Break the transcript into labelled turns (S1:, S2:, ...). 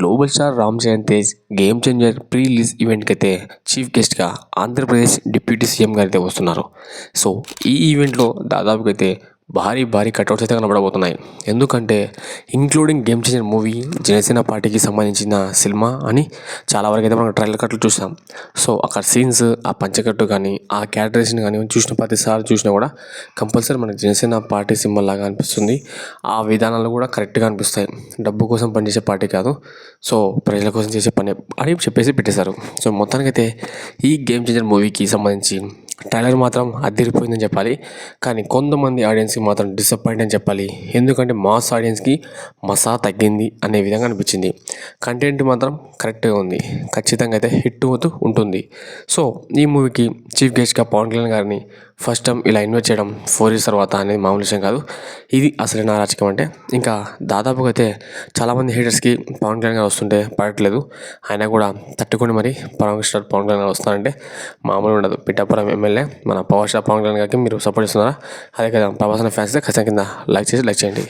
S1: Global star Ram Charan Tej game changer pre release ఈవెంట్కి అయితే chief గెస్ట్గా Andhra Pradesh deputy CM గారు అయితే వస్తున్నారు. సో ఈ ఈవెంట్లో దాదాపుగా అయితే భారీ భారీ కటౌట్స్ అయితే కనబడబోతున్నాయి. ఎందుకంటే including game changer movie Janasena పార్టీకి సంబంధించిన సినిమా అని చాలా వరకు అయితే మనం ట్రైలర్ కట్లు చూసాం. సో అక్కడ సీన్స్ ఆ పంచకట్టు కానీ ఆ క్యారెక్టరేషన్ కానీ చూసిన ప్రతిసారి చూసినా కూడా కంపల్సరీ మనకి జనసేన పార్టీ సింబల్ లాగా అనిపిస్తుంది. ఆ విధానాలు కూడా కరెక్ట్గా అనిపిస్తాయి. డబ్బు కోసం పనిచేసే పార్టీ కాదు. సో ప్రజల కోసం చేసే పని అని చెప్పేసి పెట్టేశారు. సో మొత్తానికైతే ఈ గేమ్ చేంజర్ మూవీకి సంబంధించి ట్రైలర్ మాత్రం అదిరిపోయిందని చెప్పాలి. కానీ కొంతమంది ఆడియన్స్కి మాత్రం డిసప్పాయింట్ అని చెప్పాలి. ఎందుకంటే మాస్ ఆడియన్స్కి మసా తగ్గింది అనే విధంగా అనిపించింది. కంటెంట్ మాత్రం కరెక్ట్గా ఉంది. ఖచ్చితంగా అయితే హిట్ అవుతూ ఉంటుంది. సో ఈ మూవీకి చీఫ్ గెస్ట్గా పవన్ కళ్యాణ్ గారిని ఫస్ట్ టైం ఇలా ఇన్వైట్ చేయడం ఫోర్ ఇయర్స్ తర్వాత అనేది మామూలు విషయం కాదు. ఇది అసలు నా రాజకీయం అంటే ఇంకా దాదాపుగా అయితే చాలామంది హీటర్స్కి పవన్ కళ్యాణ్ గారు వస్తుంటే పడట్లేదు. ఆయన కూడా తట్టుకొని మరి పవన్ స్టార్ పవన్ కళ్యాణ్ గారు వస్తారంటే మామూలు ఉండదు. పిఠాపురం ఎమ్మెల్యే మన పవర్ స్టార్ పవన్ కళ్యాణ్ గారికి మీరు సపోర్ట్ చేస్తున్నారా? అదే కదా ప్రభాస్ ఫ్యాన్స్ ఖచ్చితంగా కింద లైక్ చేసి లైక్ చేయండి.